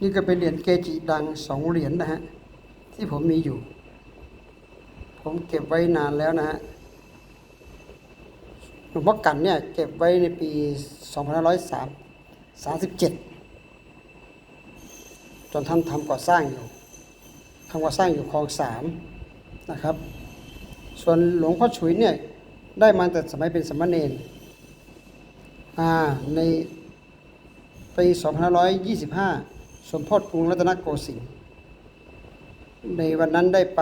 นี่ก็เป็นเหรียญเกจิดังสองเหรียญนะฮะที่ผมมีอยู่ ผมเก็บไว้นานแล้วนะฮะหลวงพ่อกันเนี่ยเก็บไว้ในปี 2537 จนท่านทำก่อสร้างอยู่ทำก่อสร้างอยู่คลองสามนะครับ ส่วนหลวงพ่อฉุยเนี่ยได้มาแต่สมัยเป็นสมณเณรอ่าในปี 2525 สมโพธิกรุงรัตนโกสินทร์ในวันนั้นได้ไป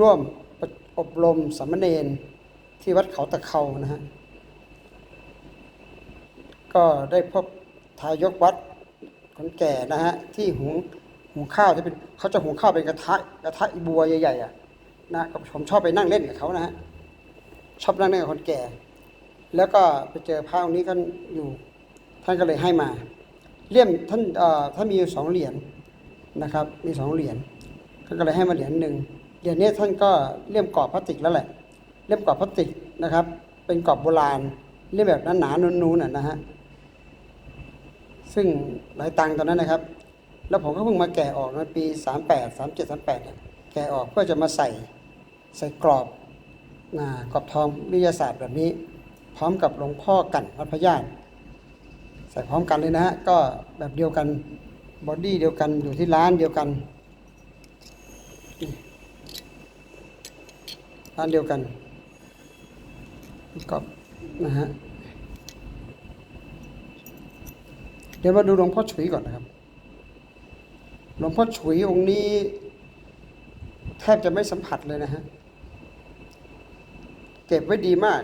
ร่วมอบรมสามเณรที่วัดเขาตะเขานะฮะ ก็ได้พบทายกวัดคนแก่นะฮะ ที่หุงหุงข้าวที่เป็นเขาจะหุงข้าวเป็นกระทะกระทะอีบัวใหญ่ๆอะนะผมชอบไปนั่งเล่นกับเขานะฮะชอบนั่งเล่นกับคนแก่ แล้วก็ไปเจอพระองค์นี้กันอยู่ ท่านก็เลยให้มา เลี่ยมท่านเอ่อท่านมีอยู่สองเหรียญนะครับ มีสองเหรียญก็เลยให้มาเหรียญหนึ่งเหรียญนี้ท่านก็เลี่ยมกรอบพลาสติกแล้วแหละ เลี่ยมกรอบพลาสติกนะครับ เป็นกรอบโบราณเลี่ยมแบบหนาๆนูนๆน่ะนะฮะซึ่งหลายตังค์ตอนนั้นนะครับ แล้วผมก็เพิ่งมาแกะออกในปี 38 37 38เนี่ยแกะออกเพื่อจะมาใส่ใส่กรอบนากรอบทองวิทยาศาสตร์แบบนี้ พร้อมกับหลวงพ่อกันวัดพระญาติ ส่พร้อมกันเลยนะฮะก็แบบเดียวกันบอดี้เดียวกันอยู่ที่ร้านเดียวกันร้านเดียวกันก็นะฮะเดี๋ยวมาดูหลวงพ่อฉุยก่อนนะครับหลวงพ่อฉุยองค์นี้ แทบจะไม่สัมผัสเลยนะฮะเก็บไว้ดีมาก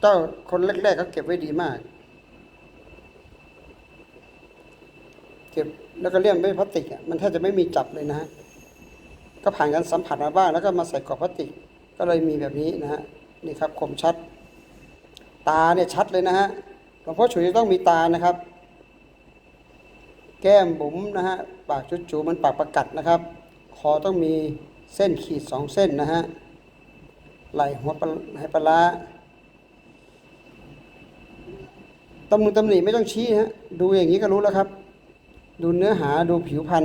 เจ้าคนแรกๆก็เก็บไว้ดีมาก เก็บแล้วก็เลี่ยมด้วยพลาสติกอะมันแทบจะไม่มีจับเลยนะฮะก็ผ่านการสัมผัสมาบ้างแล้วก็มาใส่กรอบพลาสติก ก็เลยมีแบบนี้นะฮะนี่ครับคมชัด ตาเนี่ยชัดเลยนะฮะหลวงพ่อฉุยต้องมีตานะครับ แก้มบุ๋มนะฮะปากจุดจูๆมันปากประกัดนะครับ คอต้องมีเส้นขีดสองเส้นนะฮะไหล่หัวปลาไหปลาร้า ตำหนิตำหนิไม่ต้องชี้ฮะดูอย่างนี้ก็รู้แล้วครับ ดูเนื้อหาดูผิวพรรณ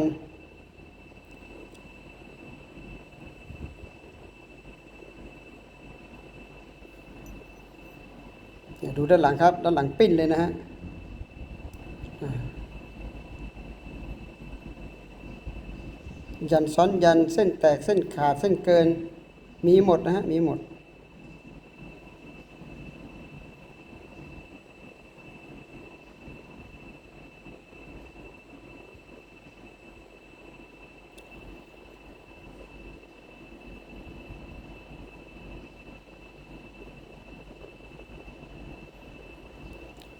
เนี่ยดูด้านหลังครับ ด้านหลังปิ้นเลยนะฮะยันซ้อนยันเส้นแตกเส้นขาดเส้นเกินมีหมดนะฮะ มีหมด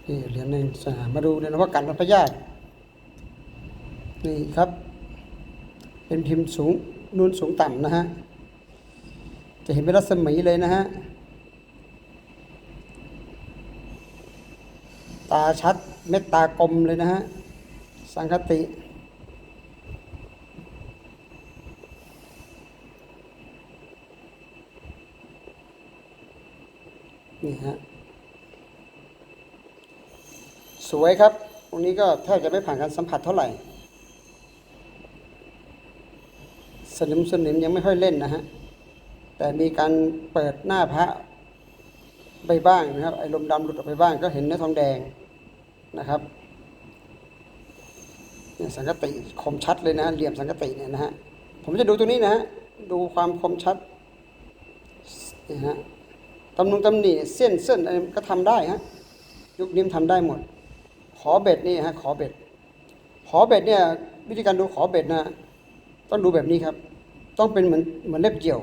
นี่เหรียญหนึ่งสหามาดูเลยนว่ากันวัพระญาตินี่ครับ เป็นพิมพ์สูงนูนสูงต่ำนะฮะ จะเห็นเป็นรัศมีเลยนะฮะ ตาชัดเม็ดตากลมเลยนะฮะ สังคตินี่ฮะ สวยครับ ตรงนี้ก็แทบจะไม่ผ่านการสัมผัสเท่าไหร่ สนิมสนิมยังไม่ค่อยเล่นนะฮะ แต่มีการเปิดหน้าพระไปบ้างนะครับ ไอ้ลมดำหลุดออกไปบ้างก็เห็นเนื้อทองแดงนะครับเนี่ยสังกติคมชัดเลยนะเหลี่ยมสังกติเนี่ยนะฮะ ผมจะดูตรงนี้นะฮะ ดูความคมชัดนี่ฮะตำนงตำหนิเส้นเส้นอะไรก็ทำได้ฮะ ยุคนี้มันทำได้หมด เบ็ดนี่ฮะขอเบ็ด ขอเบ็ดเนี่ย วิธีการดูขอเบ็ดนะ ต้องดูแบบนี้ครับ ต้องเป็นเหมือนเหมือนเล็บเกี่ยว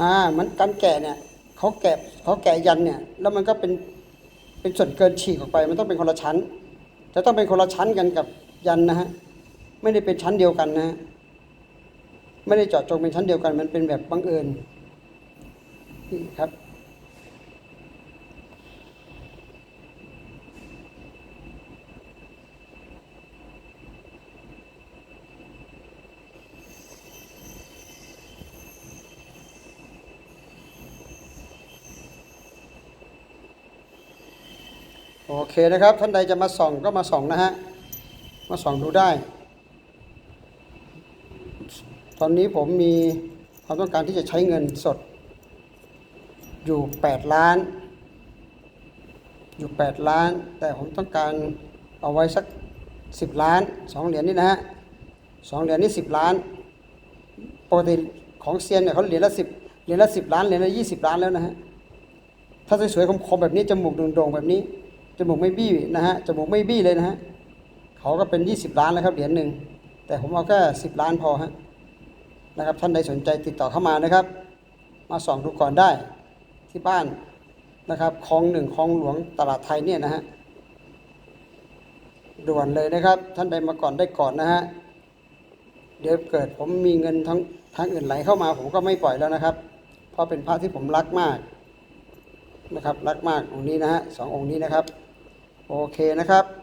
อ่ามันการแกะเนี่ยเขาแกะเขาแกะยันเนี่ย แล้วมันก็เป็นเป็นส่วนเกินฉีกออกไป มันต้องเป็นคนละชั้น จะต้องเป็นคนละชั้นกันกับยันนะฮะไม่ได้เป็นชั้นเดียวกันนะฮะไม่ได้เจาะจงเป็นชั้นเดียวกัน มันเป็นแบบบังเอิญนี่ครับ โอเคนะครับ ท่านใดจะมาส่องก็มาส่องนะฮะ มาส่องดูได้ ตอนนี้ผมมีความต้องการที่จะใช้เงินสด อยู่ 8 ล้าน อยู่ 8 ล้าน แต่ผมต้องการเอาไว้สัก 10 ล้าน 2 เหรียญนี่นะฮะสองเหรียญนี่10 ล้านปกติของเซียนเนี่ยเขาเหรียญละ10เหรียญละ10ล้านเหรียญละ20ล้านแล้วนะฮะถ้าสวยๆคมๆแบบนี้จมูกโด่งๆแบบนี้ มูกไม่บี้นะฮะจมูกไม่บี้เลยนะฮะเขาก็เป็น 20 ล้านแล้วครับเหรียญหนึ่งแต่ผมเอาแค่10 ล้านพอฮะนะครับท่านใดสนใจติดต่อเข้ามานะครับ มาส่องดูก่อนได้ที่บ้านนะครับคลองหนึ่งคลองหลวงตลาดไทยเนี่ยนะฮะด่วนเลยนะครับ ท่านใดมาก่อนได้ก่อนนะฮะเดี๋ยวเกิดผมมีเงินทั้งทางอื่นไหลเข้ามาผมก็ไม่ปล่อยแล้วนะครับ เพราะเป็นพระที่ผมรักมากนะครับรักมากองค์นี้นะฮะสององค์นี้นะครับ โอเคนะครับ